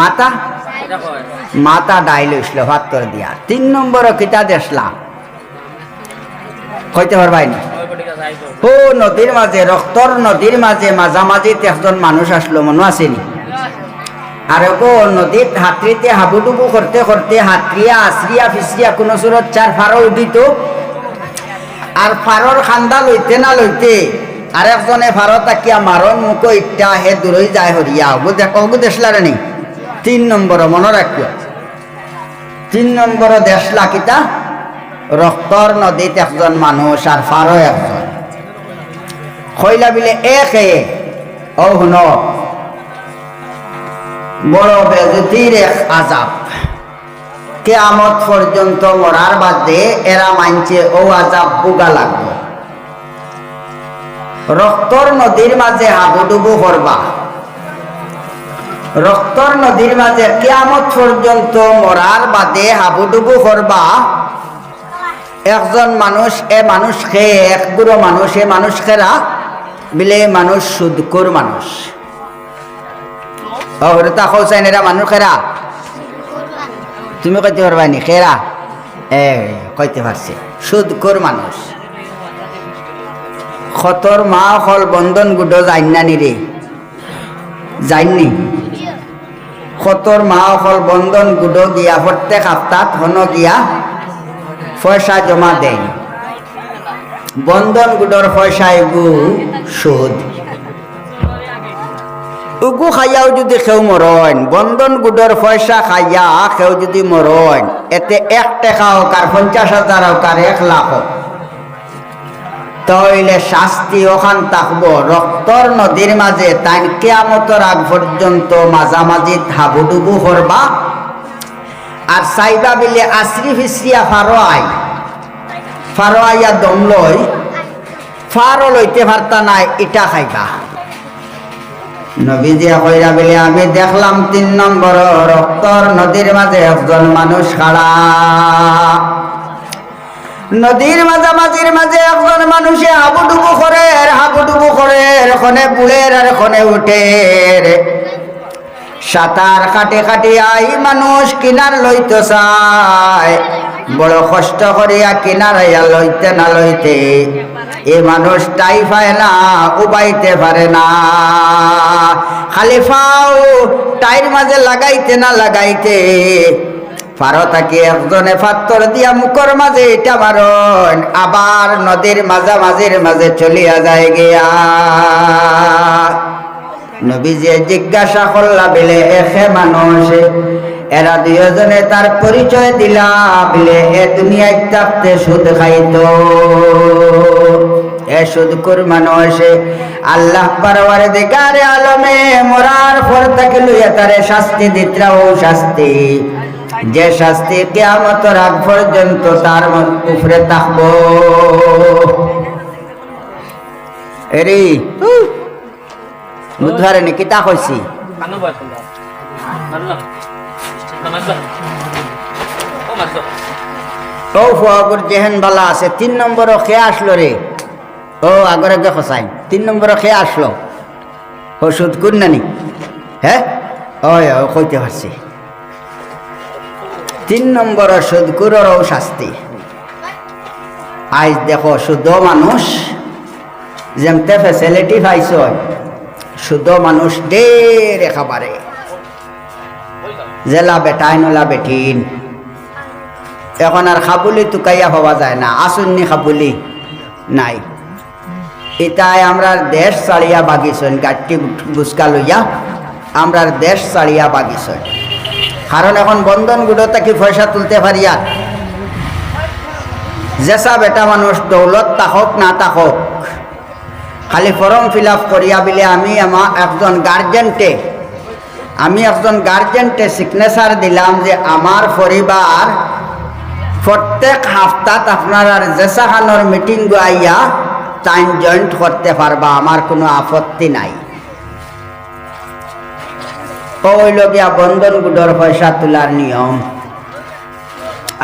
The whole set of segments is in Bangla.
মাতা? মাতা ডাইল হইছিল ভাত্তর দিয়া। তিন নম্বর কিতা দেখলাম কইতে পারবাই না? ও নদীর মাঝে, রক্তর নদীর মাঝে মাঝামাঝিতে একজন মানুষ আসলো, মনে আসেনি? আর গো নদীর হাতরিতে হাবুডুবু করতে করতে হাতরিয়া আশ্রিয়া ফিসরিয়া কোনো সুরত চার ফারো উঠিত, আর ফারর খান্দা লইতে না লইতে আর একজনে ফারো তাকিয়া মারণ মুখ ইটা হে দূরই যায় হরিয়া। ওগু দেখ ওগু দেশলারে নি? তিন নম্বর মনে রাখিও। তিন নম্বর দেশলা কিতা রক্তর নদীত একজন মানুষ আর ফারো একজন। খৈলা বিলে এক ও শুন। বড় বেজতির এক আজাব। কেয়ামত পর্যন্ত মরার বাদে এরা মানছে ও আজাব বুগা লাগবে। রক্তর নদীর মাঝে হাবুডুবু করবা রক্তর নদীর মাঝে কেয়ামত পর্যন্ত মরার বাদে হাবুডুবু করবা? একজন মানুষ, এ মানুষ খেয়ে এক গুরো মানুষ, এ মানুষ খেরা বিলে মানুষ সুদকুর মানুষ। ও হরতা খোসাইন এরা মানুষ খেরা তুমি কইতে পারবা নি? খেরা এ, কইতে পারছে। সুদকুর মানুষ। খতর মা হল বন্ধন গুডো যাইনানি রে। যাইনি খতর মা হল বন্ধন গুডো গিয়া, প্রত্যেক সপ্তাহ হন গিয়া পয়সা জমা দেয় বন্ধন গুডর পয়সা এগু সুদ। উগু খাইয়াও যদি কেউ মরণ বন্ধন গুডর পয়সা খাইয়া কেউ যদি মরণ এতে এক টাকা হোক আর পঞ্চাশ হাজার হোক আর এক লাখ হোক। তইলে শাস্তি ওখান থাকব। রক্তর নদীর মাঝে তাই কেয়ামতর আগ পর্যন্ত মাঝামাঝি হাবুডুবু করবা। আর সাইবা বিলে আশ্রি ফিসরিয়া ফারো আই ফারো আইয়া দম লই। ফারো লইতে পারতা নাই, ইটা খাইবা। নবীজিয়া কইরা বলে, আমি দেখলাম তিন নম্বর রক্তর নদীর মাঝে একজন মানুষ খাড়া। নদীর মাঝামাঝির মাঝে একজন মানুষে হাবুডুবু করে হাবুডুবু করে এখনে বুড়ের আর এখনে উঠের সাঁতার কাটে কাটে আই মানুষ কিনার লইতে চায়। বড় কষ্ট করিয়া কিনার আইয়া লইতে না লইতে, এ মানুষ টাই পায় না, উবাইতে পারে না। খালি ফাও টাইর মাঝে লাগাইতে না লাগাইতে পারো তাকে একজনে পাত্তর দিয়া মুখর মাঝে এটা মারণ আবার নদীর মাঝামাঝির মাঝে চলিয়া যায় গিয়া। নবীজে জিজ্ঞাসা করলা, বিলে এসে মানুষ, এরা দুজনে তার পরিচয় দিলা। বিলে, এ দুনিয়ায় থাকতে সুদ খাইত। এ সুদ কর মানুষ, আল্লাহ পারওয়ারে দেখারে আলমে মরার পর তাকে লইয়া তারে শাস্তি দিত্রা ও শাস্তি। যে শাস্তি কেয়ামতর আগ পর্যন্ত তার উপরে থাকব। এরি বুধবারে নাকি তা কইছি? ও ফুয়াগুর জেহেন বালা আছে, তিন নম্বর খেয়ে আসলো রে। ও, আগর আগে খসাই তিন নম্বর খেয়ে আসলো। ওষুধ কুন নানি? হ্যাঁ ও, কইতে পারছি। তিন নম্বর সুদকুরর শাস্তি। আজ দেখো শুদ্ধ মানুষ যেমতে ফেসিলিটি পাইছ শুদ্ধ মানুষ ডের খাবারে জেলা বেটাইন ওলা বেটিন। এখন আর খাবুলি তুকাইয়া হওয়া যায় না, আসুননি খাবুলি নাই। এটাই আমরা দেশ চালিয়া বাগিছন গাঠটি বুসকা লইয়া। আমরা দেশ চালিয়া বাগিছন কারণ এখন বন্ধনগুলো তাকে পয়সা তুলতে পারিয়া জেসা বেটা মানুষ দৌলত তাহক না তাহক খালি ফর্ম ফিল আপ করিয়া বিলে আমি আমার একজন গার্জেন্টে আমি একজন গার্জেন্টে সিগনেচার দিলাম যে আমার পরিবার প্রত্যেক হাফতাত আপনার আর জেসা খানোর মিটিং আইয়া টাইম জয়েন্ট করতে পারবা, আমার কোনো আপত্তি নাই। হইল গিয়া, বন্ধন গুডর পয়সা তোলার নিয়ম।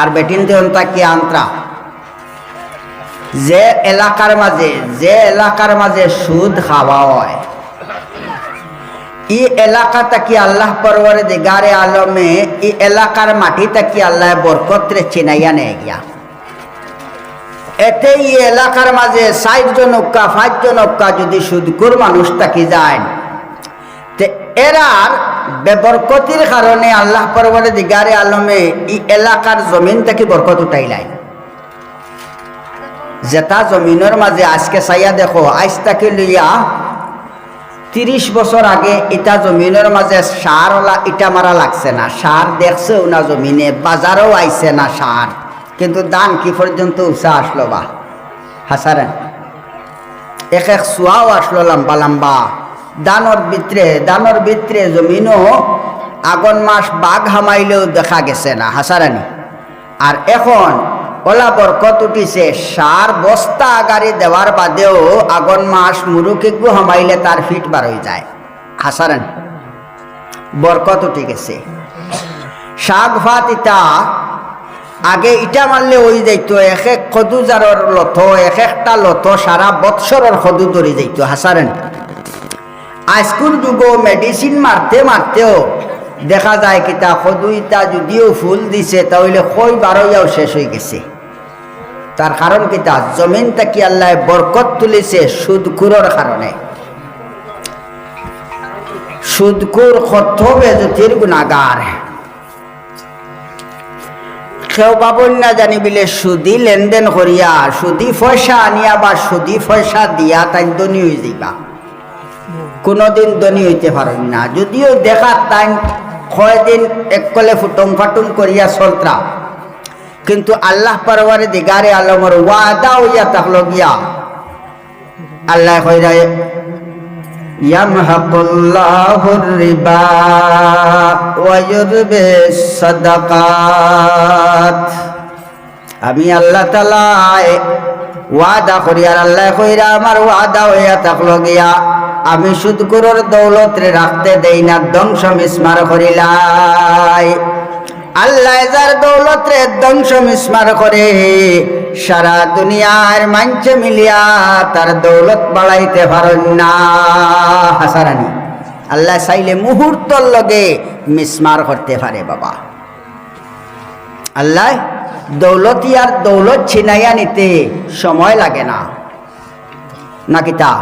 আর বেটিন দেন তাকে আন্ত্রা। যে এলাকার মাঝে, যে এলাকার মাঝে সুদ খাওয়া হয়, ই এলাকা তাকি আল্লাহ পরবরে দিগারে আলমে, ই এলাকার মাটি তাকি আল্লাহ বরকতরে চিনাইয়া নেয় গিয়া। এতে ই এলাকার মাঝে ষাট জনকা পাঁচ জনকা যদি সুদকুর মানুষ তাকি যায় এরার বেবরকতির কারণে আল্লাহ পরবরে দিগারে আলমে ই এলাকার জমিন থেকে বরকত উঠাইলাই। যেটা জমিনের মাঝে আজকে চাইয়া দেখো, আজ তাকে লইয়া তিরিশ বছর আগে ইটা জমিনের মাঝে সার ইটা মারা লাগছে না, সার দেখছেও না জমিনে, বাজারও আইছে না সার। কিন্তু দান কি পর্যন্ত উষা আসলো বা? হাসারেন, এক এক চুয়াও আসলো লম্বা লম্বা। দানর ভিতরে দানর ভিতরে জমিনও আগন মাস বাঘ হামাইলেও দেখা গেছে না হাসারানি আর এখন ওলা বরকত উঠিছে, সার বস্তা আগারি দেওয়ার বাদেও আগন মাস মুরুকিগু হামাইলে তার ফিট বার হয়ে যায় হাসারানি বরকত উঠে গেছে। শাক ভাত ইটা, আগে ইটা মারলে ওই যাইতো, এক এক খদু জারর লত, এক একটা লত সারা বৎসরের খদু ধরে যাইতো হাসারেন আজকুর যুগ মেডিসিন মারতে, মারতেও দেখা যায় কিতা খদু ইটা যদিও ফুল দিছে, তাহলে কই বারোয়াও শেষ হয়ে গেছে। তার কারণ কিতা জমিন তাকি আল্লাহ বরকত তুলিছে সুদকুরর কারণে। সুদকুর কত বেজতির গুণাগার কেউ পাবন না জানি বিলে সুদি লেনদেন করিয়া, সুদি পয়সা আনিয়া বা সুদি পয়সা দিয়া তাই ধনী হয়ে যাইবা। কোনোদিন ধনী হইতে পারেন না যদিও দেখা তাই কয়দিন এককলে ফুটুম ফাটুম করিয়া চলতা কিন্তু আল্লাহ পরবারে দিগারে আলমর ওয়াদা হইয়া থাকলো গিয়া আল্লাহ কইরা يمحق الله الربا ويربي الصدقات আমি আল্লাহ তালায় ওয়াদা করি আর আল্লাহ কইরা আমার ওয়াদা হইয়া থাকলো গিয়া আমি সুদকুরর দৌলত রে রাখতে দেই না, ধ্বংস মিসমার করিলাই। আল্লাহ যার দৌলত রে ধ্বংস মিসমার করে, সারা দুনিয়ার মাঞ্চে মিলিয়া তার দৌলত বাড়াইতে পারেন না। হাসারানি, আল্লাহ চাইলে মুহূর্তর লগে মিসমার করতে পারে বাবা। আল্লাহ দৌলতি আর দৌলত ছিনাইয়া নিতে সময় লাগে না। নাকি তা?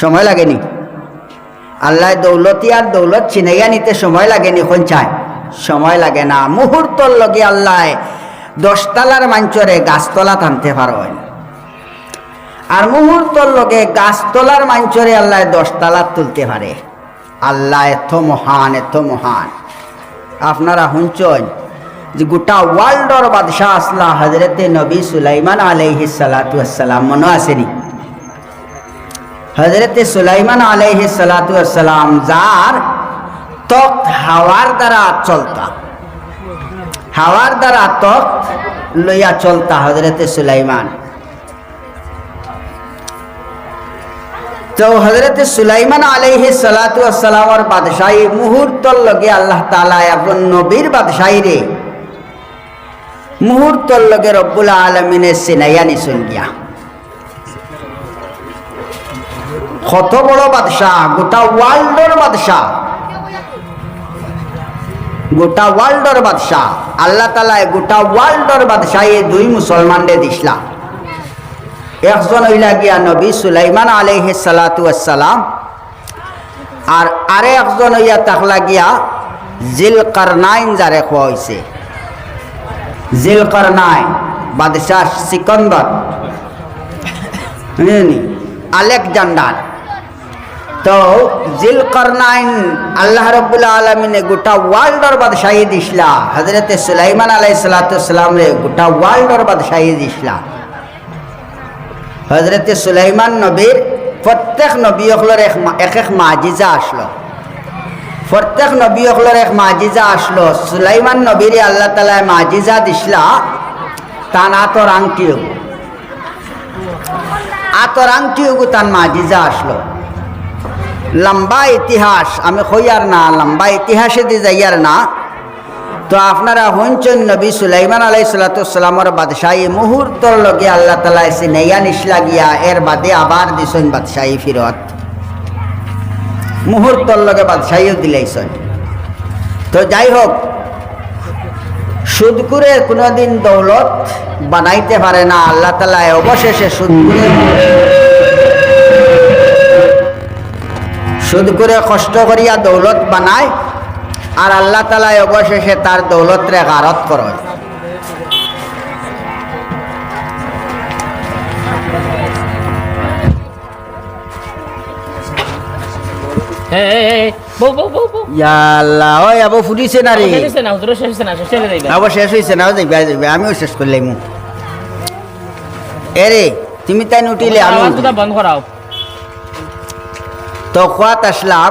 সময় লাগেনি। আল্লাহ দৌলতি আর দৌলত ছিনাইয়া নিতে সময় লাগেনি চায় সময় লাগে না। মুহূর্তর লগে আল্লাহ দশতলার মাঞ্চরে গাছতলা টানতে পারেন আর মুহূর্তর লগে গাছতলার মাঞ্চরে আল্লাহ দশতলা তুলতে পারে। আল্লাহ এত মহান এত মহান। আপনারা শুনছেন যে গোটা ওয়ার্ল্ডর বাদশাহ আসলা হজরতে নবী সুলাইমান আসসালাম মনে আসেনি হজরতে সুলাইমান আলাইহি সালাতু আসসালাম যার তখ্ত হাওয়ার দ্বারা চলতা। হাওয়ার দ্বারা তখ্ত লইয়া চলতা হজরতে সুলাইমান। তো হজরত সুলাইমান আলাইহি সালাতু আসসালামর বাদশাহী মুহূর্তর লগে আল্লাহ তাআলা এখন নবীর বাদশাহী রে। মুহূর্তর লগে রব্বুল আলমিনে সিনাইয়া নিশুন গিয়া। কত বড় বাদশাহ? গোটা ওয়ার্ল্ডর বাদশাহ। গোটা ওয়ার্ল্ডর বাদশাহ। আল্লাহ তালায় গোটা ওয়ার্ল্ডর বাদশাহ এই দুই মুসলমানদের দিসলা একজন হইলা গিয়া নবী সুলাইমান আলাইহি সালাতু আসসালাম আর আরে একজন হইয়া তাকলা গিয়া জিল কারনাইন যারে খোয়া হয়েছে জিল কারনাইন বাদশাহ সিকন্দর। আলেকজান্ডার। তো জিল করনাইন আল্লাহ রব্বুল আলমিনে গোটা ওয়ার্ল্ডর বাদশাহী দিসলা হজরতে সুলাইমান আলাই সালাতাম গোটা ওয়ার্ল্ডর বাদশাহী দিসলা হজরতে সুলাইমান নবীর প্রত্যেক নবী অকলর এক এক এক মাজিজা আসলো। প্রত্যেক নবী অকলর এক মাজিজা আসলো। সুলাইমান নবীরে আল্লাহ তালা মাজিজা দিসলা তান আতর আংটিও আতর আংটিও তান মাজিজা আসলো। লম্বা ইতিহাস, আমি হইয়ার না, লম্বা ইতিহাসে দি যাইয়ার না। তো আপনারা হইনচন নবী সুলাইমান আলাই সালাতামর বাদশাহী মুহূর্তর লগে আল্লাহ তালা এসে নেইয়া নিসলা গিয়া এর বাদে আবার দিছেন বাদশাহী ফিরত। মুহূর্তর লগে বাদশাহীও দিলাইছেন। তো যাই হোক, সুদকুরে কোনোদিন দৌলত বানাইতে পারে না, আল্লাহ তালা অবশেষে সুদকুরে সুদকুরে কষ্ট করিয়া দৌলত বানায় আর আল্লাহ তালা অবশেষে তার দৌলতরে গারত করে যাইবে। আমিও শেষ করলাম। এরে তুমি তাই উঠিলে আমি বন্ধ করাও। তো খোয়াত আসলাম।